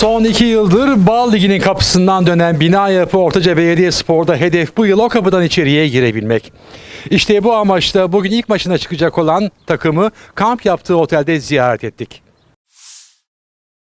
Son iki yıldır Bal Ligi'nin kapısından dönen bina yapı Ortaca Belediye Spor'da hedef bu yıl o kapıdan içeriye girebilmek. İşte bu amaçla bugün ilk maçına çıkacak olan takımı kamp yaptığı otelde ziyaret ettik.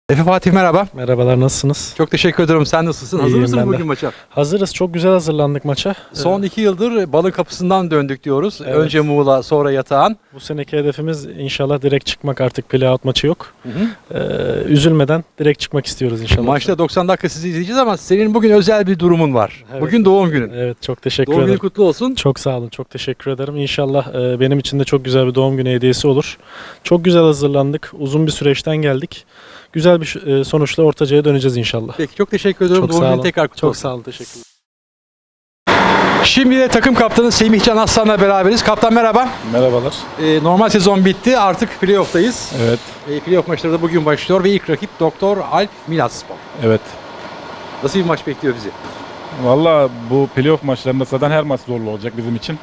Efe Fatih merhaba. Merhabalar nasılsınız? Çok teşekkür ederim. Sen nasılsın? Hazır İyiyim mısın ben de. bugün maça? Hazırız. Çok güzel hazırlandık maça. Son iki yıldır balın kapısından döndük diyoruz. Evet. Önce Muğla sonra Yatağan. Bu seneki hedefimiz inşallah direkt çıkmak artık playout maçı yok. Hı hı. Ee, üzülmeden direkt çıkmak istiyoruz inşallah. Maçta 90 dakika sizi izleyeceğiz ama senin bugün özel bir durumun var. Evet. Bugün doğum günün. Evet çok teşekkür Doğum ederim. kutlu olsun. Çok sağ olun. Çok teşekkür ederim. İnşallah e, benim için de çok güzel bir doğum günü hediyesi olur. Çok güzel hazırlandık. Uzun bir süreçten geldik. Güzel bir e, sonuçla Ortaca'ya döneceğiz inşallah. Peki çok teşekkür ediyorum. Çok doğum olun. tekrar kutlu Çok olsun. sağ olun. Teşekkürler. Şimdi de takım kaptanı Semih Can Aslan'la beraberiz. Kaptan merhaba. Merhabalar. Ee, normal sezon bitti. Artık playoff'tayız. Evet, Ee, playoff maçları da bugün başlıyor ve ilk rakip Doktor Alp Milasspor. evet. Nasıl bir maç bekliyor bizi? Valla bu playoff maçlarında zaten her maç zorlu olacak bizim için.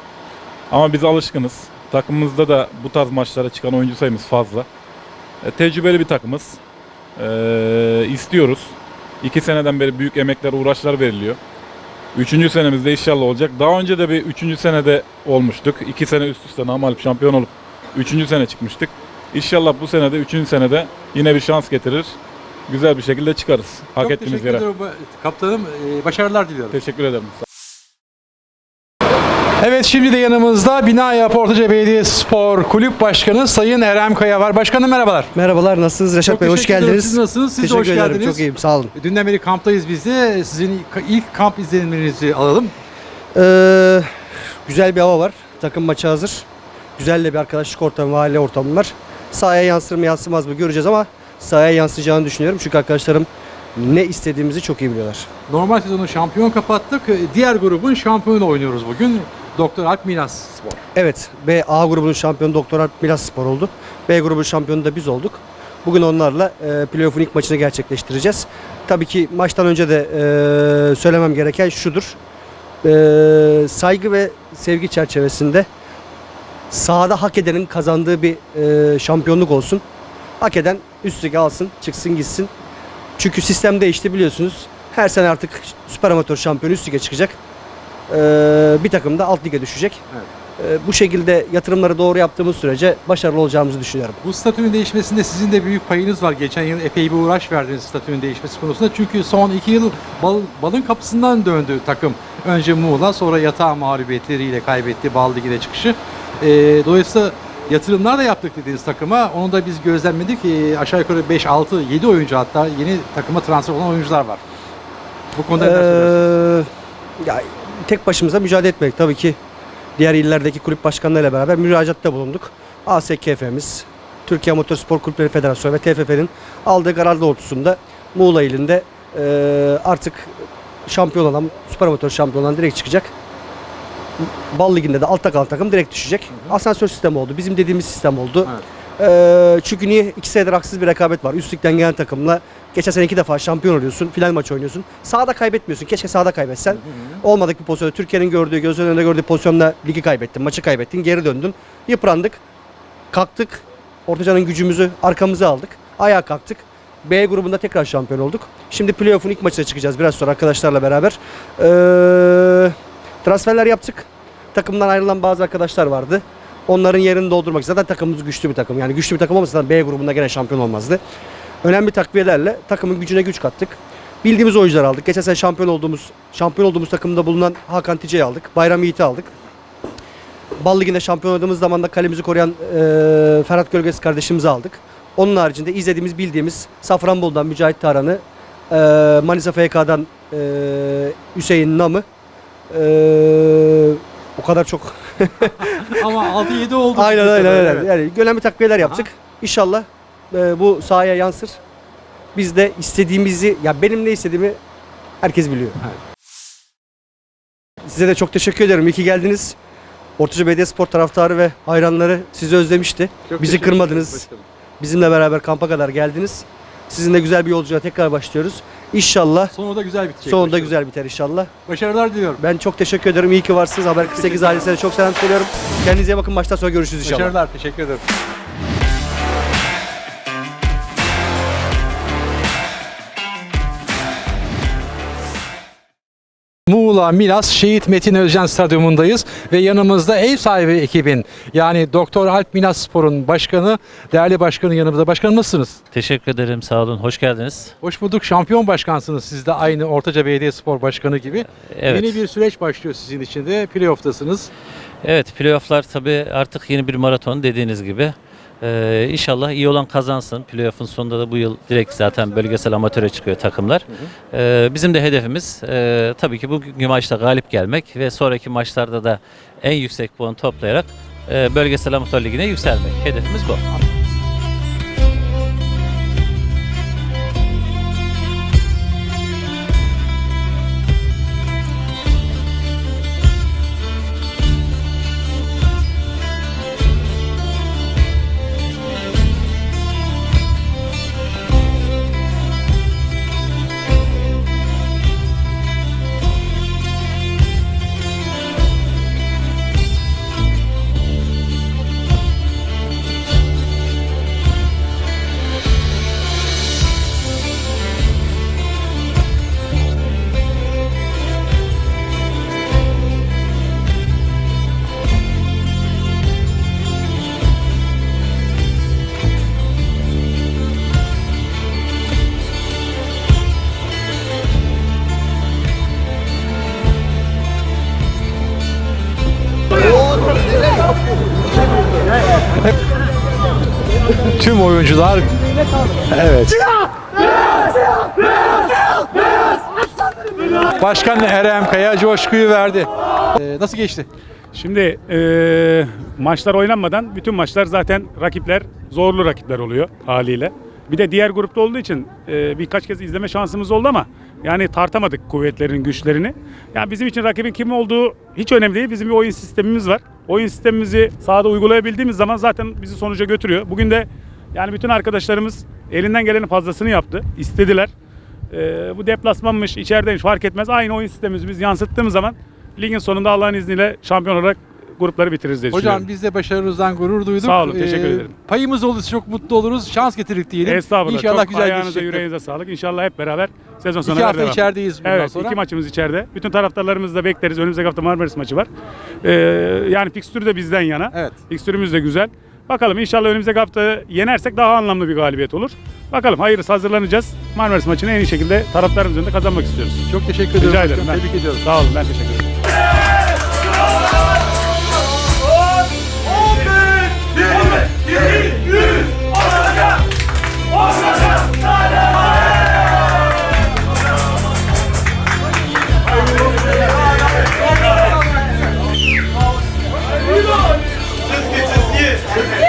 Ama biz alışkınız. Takımımızda da bu tarz maçlara çıkan oyuncu sayımız fazla. E, tecrübeli bir takımız. E, istiyoruz. İki seneden beri büyük emekler, uğraşlar veriliyor. Üçüncü senemizde inşallah olacak. Daha önce de bir üçüncü senede olmuştuk. İki sene üst üste namalip şampiyon olup üçüncü sene çıkmıştık. İnşallah bu senede, üçüncü senede yine bir şans getirir. Güzel bir şekilde çıkarız. Hak Çok ettiğimiz teşekkür yere. ediyorum Kaptanım. Ee, başarılar diliyorum. Teşekkür ederim. Evet şimdi de yanımızda Bina Yapı Ortaca Belediye Spor Kulüp Başkanı Sayın Erem Kaya var. Başkanım merhabalar. Merhabalar, nasılsınız Reşat Çok Bey? Hoş teşekkür ederim. geldiniz. Siz nasılsınız? Siz de Teşekkür hoş ederim, geldiniz. çok iyiyim, sağ olun. Dünden beri kamptayız biz de. Sizin ilk kamp izlenimlerinizi alalım. Ee, güzel bir hava var, takım maçı hazır. Güzel de bir arkadaşlık ortamı, aile ortamı var. Sahaya yansır mı yansımaz mı göreceğiz ama sahaya yansıyacağını düşünüyorum. Çünkü arkadaşlarım ne istediğimizi çok iyi biliyorlar. Normal sezonu şampiyon kapattık. Diğer grubun şampiyonu oynuyoruz bugün. Doktor Alp Milasspor. Evet, B A grubunun şampiyonu Doktor Alp Milas Spor oldu. B grubunun şampiyonu da biz olduk. Bugün onlarla e, playoff'un ilk maçını gerçekleştireceğiz. Tabii ki maçtan önce de e, söylemem gereken şudur. E, saygı ve sevgi çerçevesinde sahada hak edenin kazandığı bir e, şampiyonluk olsun. Hak eden üst lige alsın, çıksın gitsin. Çünkü sistem değişti biliyorsunuz. Her sene artık süper amatör şampiyonu üst lige çıkacak. E, bir takım da alt lige düşecek. E, bu şekilde yatırımları doğru yaptığımız sürece başarılı olacağımızı düşünüyorum. Bu statünün değişmesinde sizin de büyük payınız var. Geçen yıl epey bir uğraş verdiniz statünün değişmesi konusunda. Çünkü son iki yıl bal- balın kapısından döndü takım. Önce Muğla sonra yatağı mağlubiyetleriyle kaybetti Bal Ligi'ne çıkışı. Ee, dolayısıyla yatırımlar da yaptık dediğiniz takıma. Onu da biz gözlemledik. Ee, aşağı yukarı 5, 6, 7 oyuncu hatta yeni takıma transfer olan oyuncular var. Bu konuda? Ee, ya, tek başımıza mücadele etmek tabii ki diğer illerdeki kulüp başkanlarıyla beraber müracaatta bulunduk. ASKF'miz, Türkiye Motor Spor Kulüpleri Federasyonu ve TFF'nin aldığı karar doğrultusunda Muğla ilinde e, artık şampiyon olan, süper amatör şampiyon olan direkt çıkacak. Bal Ligi'nde de altta kalan takım direkt düşecek. Asansör sistemi oldu. Bizim dediğimiz sistem oldu. Evet. Ee, çünkü niye? iki senedir haksız bir rekabet var. Üst ligden gelen takımla geçen sene iki defa şampiyon oluyorsun. Final maçı oynuyorsun. Sahada kaybetmiyorsun. Keşke sahada kaybetsen. Olmadık bir pozisyonda. Türkiye'nin gördüğü, göz önünde gördüğü pozisyonda ligi kaybettin. Maçı kaybettin. Geri döndün. Yıprandık. Kalktık. Ortacanın gücümüzü arkamıza aldık. Ayağa kalktık. B grubunda tekrar şampiyon olduk. Şimdi playoff'un ilk maçına çıkacağız biraz sonra arkadaşlarla beraber. Ee, transferler yaptık. Takımdan ayrılan bazı arkadaşlar vardı. Onların yerini doldurmak. Zaten takımımız güçlü bir takım. Yani güçlü bir takım olmasa B grubunda gene şampiyon olmazdı. Önemli takviyelerle takımın gücüne güç kattık. Bildiğimiz oyuncular aldık. Geçen sene şampiyon olduğumuz şampiyon olduğumuz takımda bulunan Hakan Tice'yi aldık. Bayram Yiğit'i aldık. Bal Ligi'nde şampiyon olduğumuz zaman da kalemizi koruyan eee, Ferhat Gölgesi kardeşimizi aldık. Onun haricinde izlediğimiz, bildiğimiz Safranbolu'dan Mücahit Taran'ı, eee, Manisa FK'dan eee, Hüseyin Nam'ı, eee, o kadar çok Ama 6-7 oldu. Aynen aynen aynen. evet. Yani önemli takviyeler yaptık. İnşallah e, bu sahaya yansır. Biz de istediğimizi, ya benim ne istediğimi herkes biliyor. Size de çok teşekkür ederim. İyi ki geldiniz. Ortaca Belediye Spor taraftarı ve hayranları sizi özlemişti. Çok Bizi kırmadınız. başkanım. Bizimle beraber kampa kadar geldiniz. Sizinle güzel bir yolculuğa tekrar başlıyoruz. İnşallah Sonunda güzel bitecek. sonunda güzel biter inşallah. Başarılar diliyorum. Ben çok teşekkür ederim. İyi ki varsınız. Haber 48 ailesine çok selam söylüyorum. Kendinize bakın. Maçtan sonra görüşürüz inşallah. Başarılar. Teşekkür ederim. Muğla Milas Şehit Metin Özcan Stadyumundayız ve yanımızda ev sahibi ekibin yani Doktor Alp Milas Spor'un başkanı, değerli başkanın yanımızda. Başkanım nasılsınız? Teşekkür ederim, sağ olun. Hoş geldiniz. Hoş bulduk. Şampiyon başkansınız. Siz de aynı Ortaca Belediye Spor Başkanı gibi. Evet. Yeni bir süreç başlıyor sizin için de. Playoff'tasınız. Evet, playoff'lar tabii artık yeni bir maraton dediğiniz gibi. Ee, inşallah iyi olan kazansın. Playoff'un sonunda da bu yıl direkt zaten bölgesel amatöre çıkıyor takımlar. Ee, bizim de hedefimiz e, tabii ki bugünkü maçta galip gelmek ve sonraki maçlarda da en yüksek puan toplayarak e, bölgesel amatör ligine yükselmek. Hedefimiz bu. Tüm oyuncular Evet. Başkan Erem Kaya coşkuyu verdi. Ee, nasıl geçti? Şimdi eee, maçlar oynanmadan bütün maçlar zaten rakipler zorlu rakipler oluyor haliyle. Bir de diğer grupta olduğu için eee, birkaç kez izleme şansımız oldu ama yani tartamadık kuvvetlerin güçlerini. Yani bizim için rakibin kim olduğu hiç önemli değil. Bizim bir oyun sistemimiz var. Oyun sistemimizi sahada uygulayabildiğimiz zaman zaten bizi sonuca götürüyor. Bugün de yani bütün arkadaşlarımız elinden gelenin fazlasını yaptı. istediler. Eee, bu deplasmanmış, içerideymiş fark etmez. Aynı oyun sistemimizi biz yansıttığımız zaman ligin sonunda Allah'ın izniyle şampiyon olarak grupları bitiririz diye Hocam düşünüyorum. biz de başarınızdan gurur duyduk. Ee, Sağ olun, teşekkür ederim. Payımız olursa çok mutlu oluruz. Şans getirdik diyelim. Estağfurullah. İnşallah Çok güzel ayağınıza geçecektir. yüreğinize sağlık. İnşallah hep beraber sezon sonuna İki kadar hafta devam. içerideyiz bundan Evet, sonra. iki maçımız içeride. Bütün taraftarlarımızı da bekleriz. Önümüzdeki hafta Marmaris maçı var. Ee, yani fikstürü de bizden yana. Evet. Fikstürümüz de güzel. Bakalım inşallah önümüzdeki hafta yenersek daha anlamlı bir galibiyet olur. Bakalım hayırlısı hazırlanacağız. Marmaris maçını en iyi şekilde taraftarımız önünde kazanmak istiyoruz. Çok teşekkür ediyorum. Rica ederim. Ben- Tebrik ediyorum. Sağ olun ben teşekkür ederim. Okay.